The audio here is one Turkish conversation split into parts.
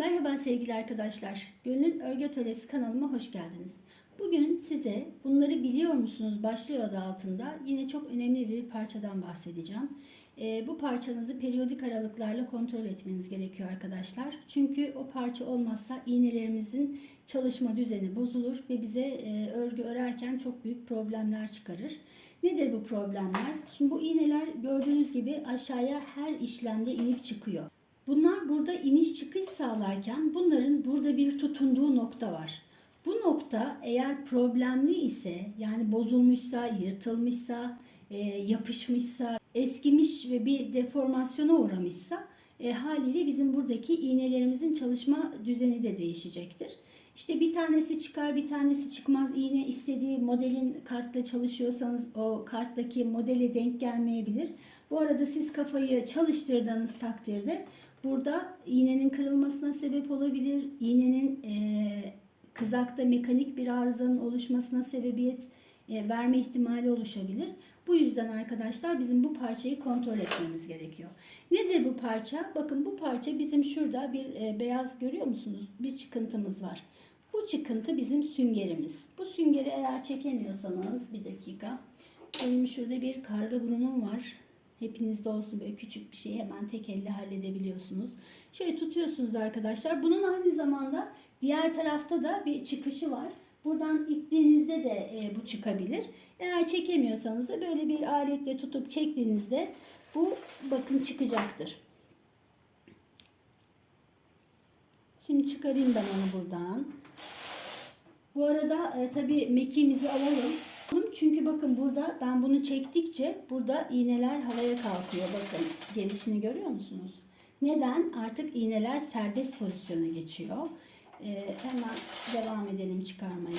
Merhaba sevgili arkadaşlar. Gönül Örgü Atölyesi kanalıma hoş geldiniz. Bugün size bunları biliyor musunuz başlığı adı altında yine çok önemli bir parçadan bahsedeceğim. Ee, bu parçanızı periyodik aralıklarla kontrol etmeniz gerekiyor arkadaşlar. Çünkü o parça olmazsa iğnelerimizin çalışma düzeni bozulur ve bize e, örgü örerken çok büyük problemler çıkarır. Nedir bu problemler? Şimdi bu iğneler gördüğünüz gibi aşağıya her işlemde inip çıkıyor. Bunlar burada iniş çıkış sağlarken bunların burada bir tutunduğu nokta var. Bu nokta eğer problemli ise yani bozulmuşsa, yırtılmışsa, e, yapışmışsa, eskimiş ve bir deformasyona uğramışsa e, haliyle bizim buradaki iğnelerimizin çalışma düzeni de değişecektir. İşte bir tanesi çıkar bir tanesi çıkmaz iğne istediği modelin kartla çalışıyorsanız o karttaki modele denk gelmeyebilir. Bu arada siz kafayı çalıştırdığınız takdirde burada iğnenin kırılmasına sebep olabilir. İğnenin e, kızakta mekanik bir arızanın oluşmasına sebebiyet e, verme ihtimali oluşabilir. Bu yüzden arkadaşlar bizim bu parçayı kontrol etmemiz gerekiyor. Nedir bu parça? Bakın bu parça bizim şurada bir e, beyaz görüyor musunuz? Bir çıkıntımız var. Bu çıkıntı bizim süngerimiz. Bu süngeri eğer çekemiyorsanız bir dakika. Benim şurada bir karga burnum var. Hepinizde olsun böyle küçük bir şeyi hemen tek elle halledebiliyorsunuz. Şöyle tutuyorsunuz arkadaşlar. Bunun aynı zamanda diğer tarafta da bir çıkışı var. Buradan ittiğinizde de e, bu çıkabilir. Eğer çekemiyorsanız da böyle bir aletle tutup çektiğinizde bu bakın çıkacaktır. Şimdi çıkarayım ben onu buradan. Bu arada e, tabii mekiğimizi alalım. Çünkü bakın burada ben bunu çektikçe burada iğneler havaya kalkıyor. Bakın gelişini görüyor musunuz? Neden? Artık iğneler serbest pozisyona geçiyor. Ee, hemen devam edelim çıkarmaya.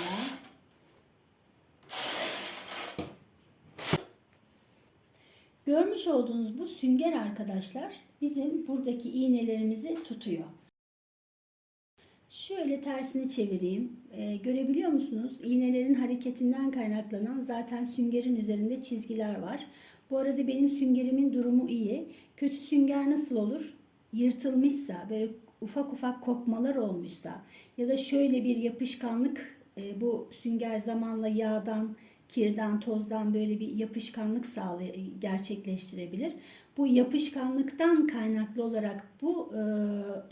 Görmüş olduğunuz bu sünger arkadaşlar bizim buradaki iğnelerimizi tutuyor. Şöyle tersini çevireyim. Ee, görebiliyor musunuz? İğnelerin hareketinden kaynaklanan zaten süngerin üzerinde çizgiler var. Bu arada benim süngerimin durumu iyi. Kötü sünger nasıl olur? Yırtılmışsa, böyle ufak ufak kopmalar olmuşsa ya da şöyle bir yapışkanlık e, bu sünger zamanla yağdan, kirden, tozdan böyle bir yapışkanlık sağlay gerçekleştirebilir. Bu yapışkanlıktan kaynaklı olarak bu e,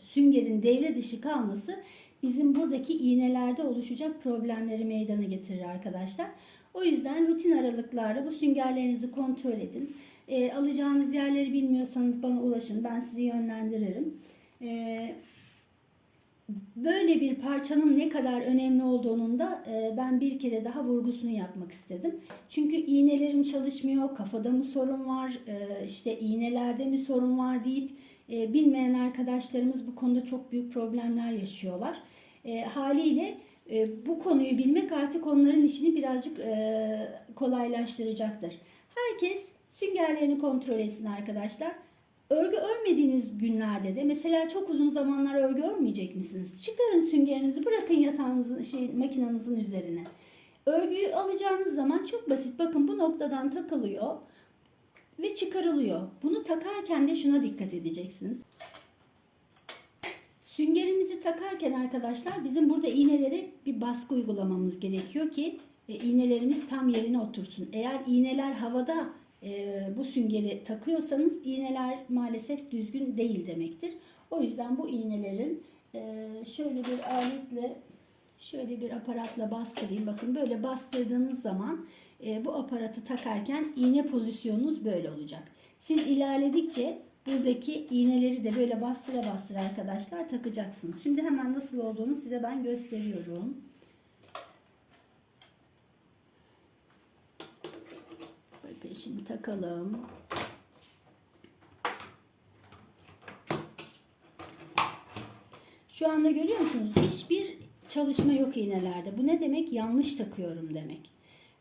süngerin devre dışı kalması bizim buradaki iğnelerde oluşacak problemleri meydana getirir arkadaşlar. O yüzden rutin aralıklarla bu süngerlerinizi kontrol edin. E, alacağınız yerleri bilmiyorsanız bana ulaşın. Ben sizi yönlendiririm. E, böyle bir parçanın ne kadar önemli olduğunun da e, ben bir kere daha vurgusunu yapmak istedim. Çünkü iğnelerim çalışmıyor, kafada mı sorun var, e, işte iğnelerde mi sorun var deyip e, bilmeyen arkadaşlarımız bu konuda çok büyük problemler yaşıyorlar. Haliyle bu konuyu bilmek artık onların işini birazcık kolaylaştıracaktır. Herkes süngerlerini kontrol etsin arkadaşlar. Örgü örmediğiniz günlerde de mesela çok uzun zamanlar örgü örmeyecek misiniz? Çıkarın süngerinizi bırakın yatağınızın şey makinenizin üzerine. Örgüyü alacağınız zaman çok basit. Bakın bu noktadan takılıyor ve çıkarılıyor. Bunu takarken de şuna dikkat edeceksiniz. Süngerimizi takarken arkadaşlar bizim burada iğnelere bir baskı uygulamamız gerekiyor ki e, iğnelerimiz tam yerine otursun. Eğer iğneler havada e, bu süngeri takıyorsanız iğneler maalesef düzgün değil demektir. O yüzden bu iğnelerin e, şöyle bir aletle şöyle bir aparatla bastırayım. Bakın böyle bastırdığınız zaman e, bu aparatı takarken iğne pozisyonunuz böyle olacak. Siz ilerledikçe buradaki iğneleri de böyle bastıra bastıra arkadaşlar takacaksınız. Şimdi hemen nasıl olduğunu size ben gösteriyorum. Bakın şimdi takalım. Şu anda görüyor musunuz? Hiçbir çalışma yok iğnelerde. Bu ne demek? Yanlış takıyorum demek.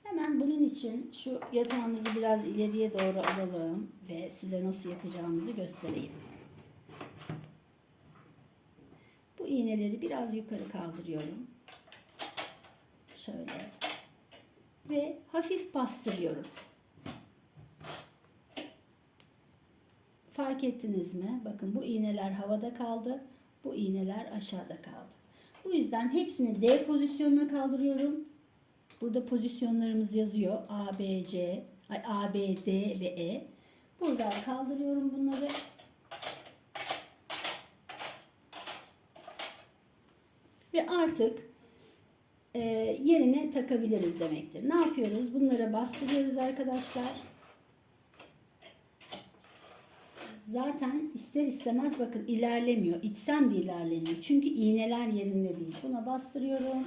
Hemen bunun için şu yatağımızı biraz ileriye doğru alalım ve size nasıl yapacağımızı göstereyim. Bu iğneleri biraz yukarı kaldırıyorum. Şöyle. Ve hafif bastırıyorum. Fark ettiniz mi? Bakın bu iğneler havada kaldı. Bu iğneler aşağıda kaldı. Bu yüzden hepsini D pozisyonuna kaldırıyorum. Burada pozisyonlarımız yazıyor. A, B, C, A, B, D ve E. Burada kaldırıyorum bunları. Ve artık e, yerine takabiliriz demektir. Ne yapıyoruz? Bunlara bastırıyoruz arkadaşlar. Zaten ister istemez bakın ilerlemiyor. İçsem de ilerlemiyor. Çünkü iğneler yerinde değil. Buna bastırıyorum.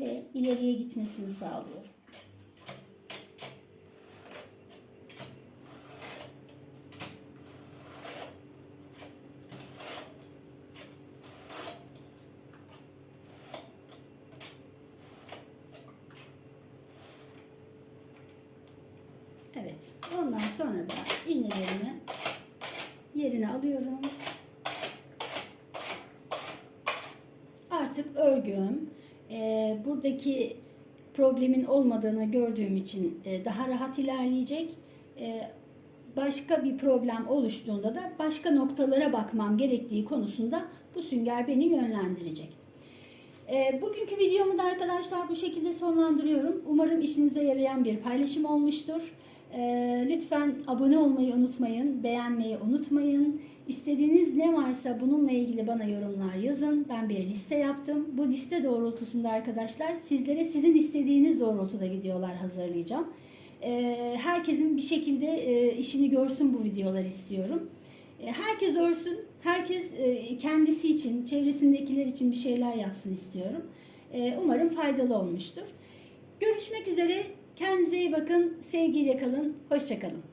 Ve ileriye gitmesini sağlıyorum. Evet. Ondan sonra da iğnelerimi yerine alıyorum. Artık örgüm e, buradaki problemin olmadığını gördüğüm için e, daha rahat ilerleyecek. E, başka bir problem oluştuğunda da başka noktalara bakmam gerektiği konusunda bu sünger beni yönlendirecek. E, bugünkü videomu da arkadaşlar bu şekilde sonlandırıyorum. Umarım işinize yarayan bir paylaşım olmuştur. E, lütfen abone olmayı unutmayın, beğenmeyi unutmayın. İstediğiniz ne varsa bununla ilgili bana yorumlar yazın. Ben bir liste yaptım. Bu liste doğrultusunda arkadaşlar sizlere sizin istediğiniz doğrultuda videolar hazırlayacağım. E, herkesin bir şekilde e, işini görsün bu videolar istiyorum. E, herkes örsün, herkes e, kendisi için, çevresindekiler için bir şeyler yapsın istiyorum. Umarım faydalı olmuştur. Görüşmek üzere. Kendinize iyi bakın. Sevgiyle kalın. Hoşçakalın.